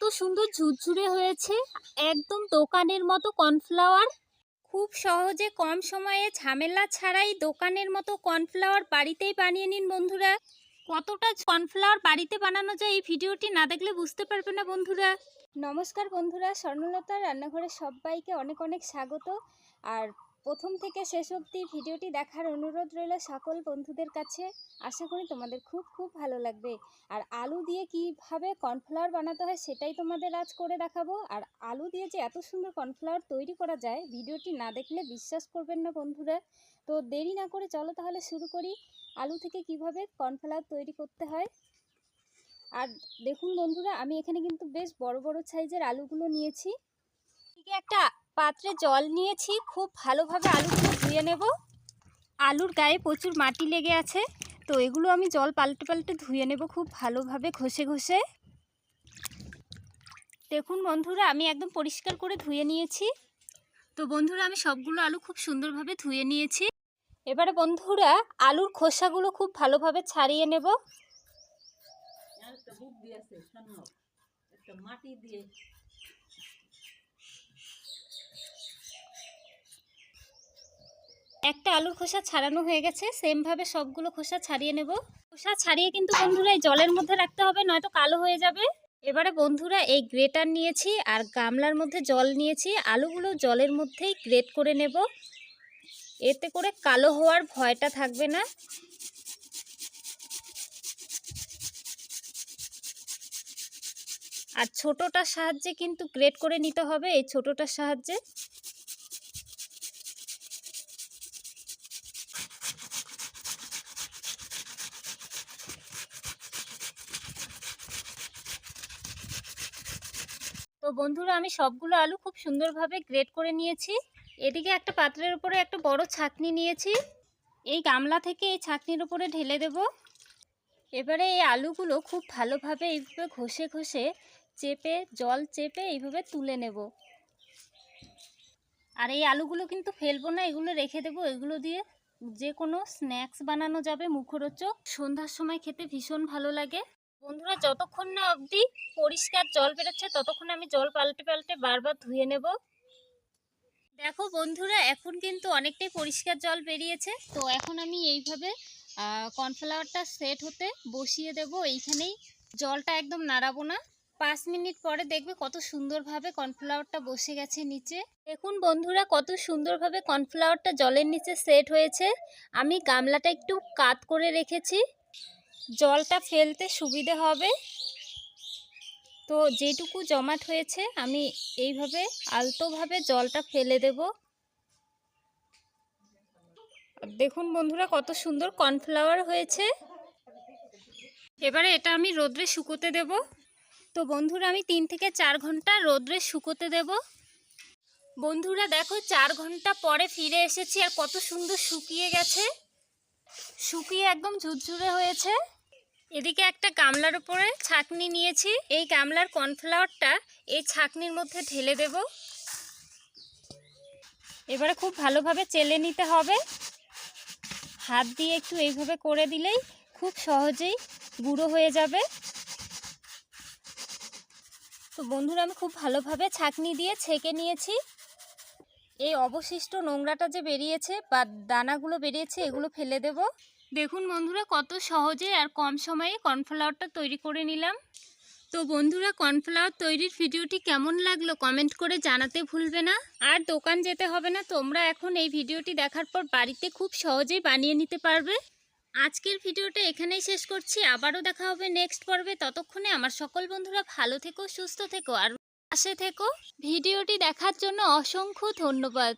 কত সুন্দর ঝুরঝুরে হয়েছে। একদম দোকানের মতো কর্নফ্লাওয়ার। খুব সহজে কম সময়ে ঝামেলা ছাড়াই দোকানের মতো কর্নফ্লাওয়ার বাড়িতেই বানিয়ে নিন বন্ধুরা। কতটা কর্নফ্লাওয়ার বাড়িতে বানানো যায় এই ভিডিওটি না দেখলে বুঝতে পারবে না বন্ধুরা। নমস্কার বন্ধুরা স্বর্ণলতার রান্নাঘরে সবাইকে অনেক অনেক স্বাগত। আর প্রথম থেকে শেষ অবধি ভিডিওটি দেখার অনুরোধ রইল সকল বন্ধুদের কাছে। আশা করি তোমাদের খুব খুব ভালো লাগবে। আর আলু দিয়ে কীভাবে কর্নফ্লাওয়ার বানাতে হয় সেটাই তোমাদের আজ করে দেখাবো। আর আলু দিয়ে যে এত সুন্দর কর্নফ্লাওয়ার তৈরি করা যায়, ভিডিওটি না দেখলে বিশ্বাস করবেন না বন্ধুরা। তো দেরি না করে চলো তাহলে শুরু করি। আলু থেকে কীভাবে কর্নফ্লাওয়ার তৈরি করতে হয়। আর দেখুন বন্ধুরা, আমি এখানে কিন্তু বেশ বড় বড় সাইজের আলুগুলো নিয়েছি। একটা পাত্রে জল নিয়েছি, খুব ভালোভাবে আলুগুলো ধুয়ে নেব। আলুর গায়ে প্রচুর মাটি লেগে আছে, তো এগুলো আমি জল পাল্টে পাল্টে ধুয়ে নেব খুব ভালোভাবে ঘষে ঘষে। দেখুন বন্ধুরা, আমি একদম পরিষ্কার করে ধুয়ে নিয়েছি। তো বন্ধুরা, আমি সবগুলো আলু খুব সুন্দরভাবে ধুয়ে নিয়েছি। এবারে বন্ধুরা, আলুর খোসাগুলো খুব ভালোভাবে ছাড়িয়ে নেব। মাটি দিয়ে একটা আলুর খোসা ছাড়ানো হয়ে গেছে সেমভাবে সবগুলো খোসা ছাড়িয়ে নেব। খোসা ছাড়িয়ে কিন্তু বন্ধুরা এই জলের মধ্যে রাখতে হবে, নয়তো কালো হয়ে যাবে। এবারে বন্ধুরা এই গ্রেটার নিয়েছি আর গামলার মধ্যে জল নিয়েছি। আলুগুলো জলের মধ্যেই গ্রেট করে নেব। এতে করে কালো হওয়ার ভয়টা থাকবে না। আর ছোটোটার সাহায্যে কিন্তু গ্রেট করে নিতে হবে, এই ছোটোটার সাহায্যে। তো বন্ধুরা, আমি সবগুলো আলু খুব সুন্দরভাবে গ্রেট করে নিয়েছি। এদিকে একটা পাত্রের উপরে একটা বড় ছাকনি নিয়েছি। এই গামলা থেকে এই ছাকনির উপরে ঢেলে দেব। এবারে এই আলুগুলো খুব ভালোভাবে এইভাবে ঘষে ঘষে চেপে, জল চেপে এইভাবে তুলে নেব। আর এই আলুগুলো কিন্তু ফেলব না, এগুলো রেখে দেবো। এগুলো দিয়ে যে কোনো স্ন্যাক্স বানানো যাবে মুখরোচক। সন্ধ্যার সময় খেতে ভীষণ ভালো লাগে। বন্ধুরা, যতক্ষণ না অবধি পরিষ্কার জল বেরোচ্ছে, ততক্ষণ আমি জল পাল্টে পাল্টে বারবার ধুয়ে নেব। দেখো বন্ধুরা, এখন কিন্তু অনেকটাই পরিষ্কার জল বেরিয়েছে। তো এখন আমি এইভাবে কর্নফ্লাওয়ারটা সেট হতে বসিয়ে দেব। এইখানেই জলটা একদম নাড়াবো না। পাঁচ মিনিট পরে দেখবে কত সুন্দরভাবে কর্নফ্লাওয়ারটা বসে গেছে নিচে। দেখুন বন্ধুরা, কত সুন্দরভাবে কর্নফ্লাওয়ারটা জলের নিচে সেট হয়েছে। আমি গামলাটা একটু কাত করে রেখেছি। জলটা ফেলতে সুবিধে হবে। তো যেটুকু জমাট হয়েছে, আমি এইভাবে আলতোভাবে জলটা ফেলে দেব। দেখুন বন্ধুরা, কত সুন্দর কর্নফ্লাওয়ার হয়েছে। এবারে এটা আমি রোদ্রে শুকোতে দেব। তো বন্ধুরা, আমি তিন থেকে চার ঘণ্টা রোদ্রে শুকোতে দেব। বন্ধুরা, দেখো, চার ঘণ্টা পরে ফিরে এসেছি আর কত সুন্দর শুকিয়ে গেছে। শুকিয়ে একদম ঝুরঝুরে হয়েছে। এদিকে একটা গামলার উপরে ছাকনি নিয়েছি। এই গামলার কর্নফ্লাওয়ারটা এই ছাকনির মধ্যে ঢেলে দেব। এবারে খুব ভালোভাবে চেলে নিতে হবে। হাত দিয়ে একটু এইভাবে করে দিলেই খুব সহজেই গুঁড়ো হয়ে যাবে। তো বন্ধুরা, আমি খুব ভালোভাবে ছাকনি দিয়ে ছেঁকে নিয়েছি। এই অবশিষ্ট নোংরাটা যে বেরিয়েছে বা দানাগুলো বেরিয়েছে, এগুলো ফেলে দেব। দেখুন বন্ধুরা, কত সহজে আর কম সময়ে কর্নফ্লাওয়ারটা তৈরি করে নিলাম। তো বন্ধুরা, কর্নফ্লাওয়ার তৈরির ভিডিওটি কেমন লাগল কমেন্ট করে জানাতে ভুলবে না। আর দোকান যেতে হবে না, তোমরা এখন এই ভিডিওটি দেখার পর বাড়িতে খুব সহজেই বানিয়ে নিতে পারবে। আজকের ভিডিওটা এখানেই শেষ করছি, আবারও দেখা হবে নেক্সট পর্বে। ততক্ষণে আমার সকল বন্ধুরা ভালো থেকো, সুস্থ থেকো, আর পাশে থেকো। ভিডিওটি দেখার জন্য অসংখ্য ধন্যবাদ।